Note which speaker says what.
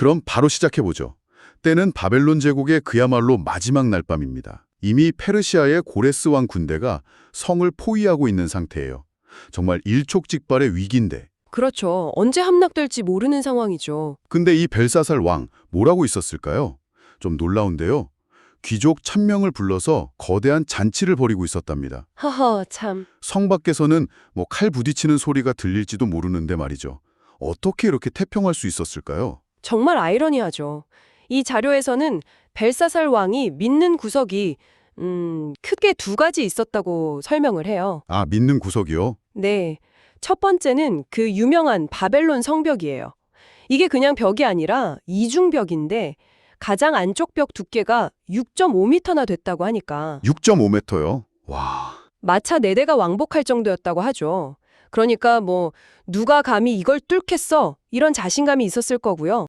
Speaker 1: 그럼 바로 시작해보죠. 때는 바벨론 제국의 그야말로 마지막 날밤입니다. 이미 페르시아의 고레스 왕 군대가 성을 포위하고 있는 상태예요. 정말 일촉즉발의 위기인데.
Speaker 2: 그렇죠. 언제 함락될지 모르는 상황이죠.
Speaker 1: 근데 이 벨사살 왕 뭐라고 있었을까요? 좀 놀라운데요. 귀족 천명을 불러서 거대한 잔치를 벌이고 있었답니다.
Speaker 2: 하하, 참.
Speaker 1: 성 밖에서는 뭐 칼 부딪히는 소리가 들릴지도 모르는데 말이죠. 어떻게 이렇게 태평할 수 있었을까요?
Speaker 2: 정말 아이러니하죠. 이 자료에서는 벨사살 왕이 믿는 구석이 음, 크게 두 가지 있었다고 설명을 해요.
Speaker 1: 아, 믿는 구석이요?
Speaker 2: 네. 첫 번째는 그 유명한 바벨론 성벽이에요. 이게 그냥 벽이 아니라 이중벽인데 가장 안쪽 벽 두께가 6.5m나 됐다고 하니까
Speaker 1: 6.5m요? 와,
Speaker 2: 마차 4대가 왕복할 정도였다고 하죠. 그러니까 뭐 누가 감히 이걸 뚫겠어 이런 자신감이 있었을 거고요.